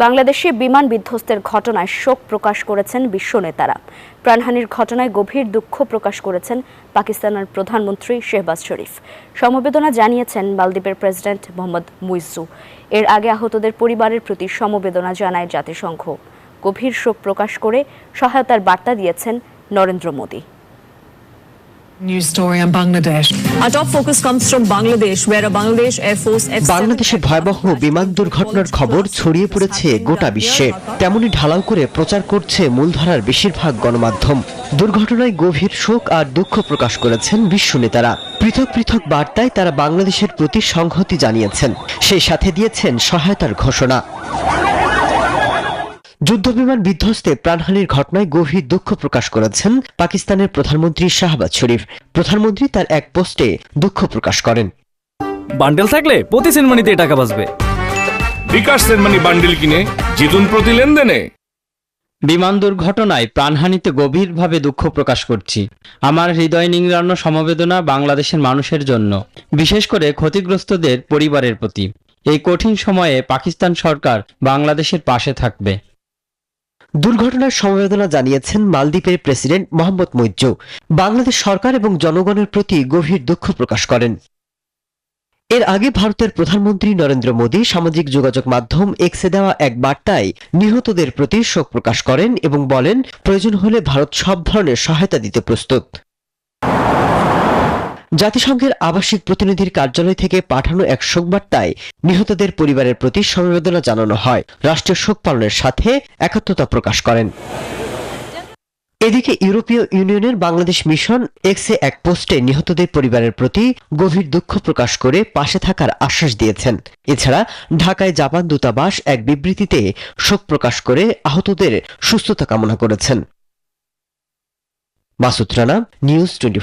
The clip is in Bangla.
বাংলাদেশে বিমান বিধ্বস্তের ঘটনায় শোক প্রকাশ করেছেন বিশ্ব নেতারা। প্রাণহানির ঘটনায় গভীর দুঃখ প্রকাশ করেছেন পাকিস্তানের প্রধানমন্ত্রী শেহবাজ শরীফ। সমবেদনা জানিয়েছেন মালদ্বীপের প্রেসিডেন্ট মোহাম্মদ মুইজু এর আগে আহতদের পরিবারের প্রতি সমবেদনা জানায় জাতিসংঘ। গভীর শোক প্রকাশ করে সহায়তার বার্তা দিয়েছেন Narendra Modi. News story on Bangladesh. Our top focus comes from Bangladesh, where a Bangladesh Air Force F-7 বাংলাদেশে ভয়াবহ বিমান দুর্ঘটনার খবর ছড়িয়ে পড়েছে গোটা বিশ্বে। তেমনি ঢালাও করে প্রচার করছে মূলধারার বেশিরভাগ গণমাধ্যম। দুর্ঘটনায় গভীর শোক আর দুঃখ প্রকাশ করেছেন বিশ্ব নেতারা। পৃথক পৃথক বার্তায় তারা বাংলাদেশের প্রতি সংহতি জানিয়েছেন। সেই সাথে দিয়েছেন সহায়তার ঘোষণা। যুদ্ধবিমান বিধ্বস্তে প্রাণহানির ঘটনায় গভীর দুঃখ প্রকাশ করেছেন পাকিস্তানের প্রধানমন্ত্রী শাহবাজ শরীফ। প্রধানমন্ত্রী তার এক পোস্টে দুঃখ প্রকাশ করেন। বান্ডেল থাকলে প্রতি সেনমানিতে টাকা বাঁচবে। বিকাশ সেনমানি বান্ডিল কিনে জিতুন প্রতি লেনদেনে। বিমান দুর্ঘটনায় প্রাণহানিতে গভীরভাবে দুঃখ প্রকাশ করছি। আমার হৃদয় নিংড়ানো সমবেদনা বাংলাদেশের মানুষের জন্য বিশেষ করে ক্ষতিগ্রস্তদের পরিবারের প্রতি। এই কঠিন সময়ে পাকিস্তান সরকার বাংলাদেশের পাশে থাকবে। দুর্ঘটনার সমবেদনা জানিয়েছেন মালদ্বীপের প্রেসিডেন্ট মোহাম্মদ মৈজু বাংলাদেশ সরকার এবং জনগণের প্রতি গভীর দুঃখ প্রকাশ করেন। এর আগে ভারতের প্রধানমন্ত্রী নরেন্দ্র মোদী সামাজিক যোগাযোগ মাধ্যম এক্সে দেওয়া এক বার্তায় নিহতদের প্রতি শোক প্রকাশ করেন এবং বলেন, প্রয়োজন হলে ভারত সব ধরনের সহায়তা দিতে প্রস্তুত। জাতিসংঘের আবাসিক প্রতিনিধির কার্যালয় থেকে পাঠানো এক শোক বার্তায় নিহতদের পরিবারের প্রতি সমবেদনা জানানো হয়। রাষ্ট্রীয় শোক পালনের সাথে একাত্মতা প্রকাশ করেন। এদিকে ইউরোপীয় ইউনিয়নের বাংলাদেশ মিশন এক্সে এক পোস্টে নিহতদের পরিবারের প্রতি গভীর দুঃখ প্রকাশ করে পাশে থাকার আশ্বাস দিয়েছেন। এছাড়া ঢাকায় জাপান দূতাবাস এক বিবৃতিতে শোক প্রকাশ করে আহতদের সুস্থতা কামনা করেছেন। Masud Rana, news twenty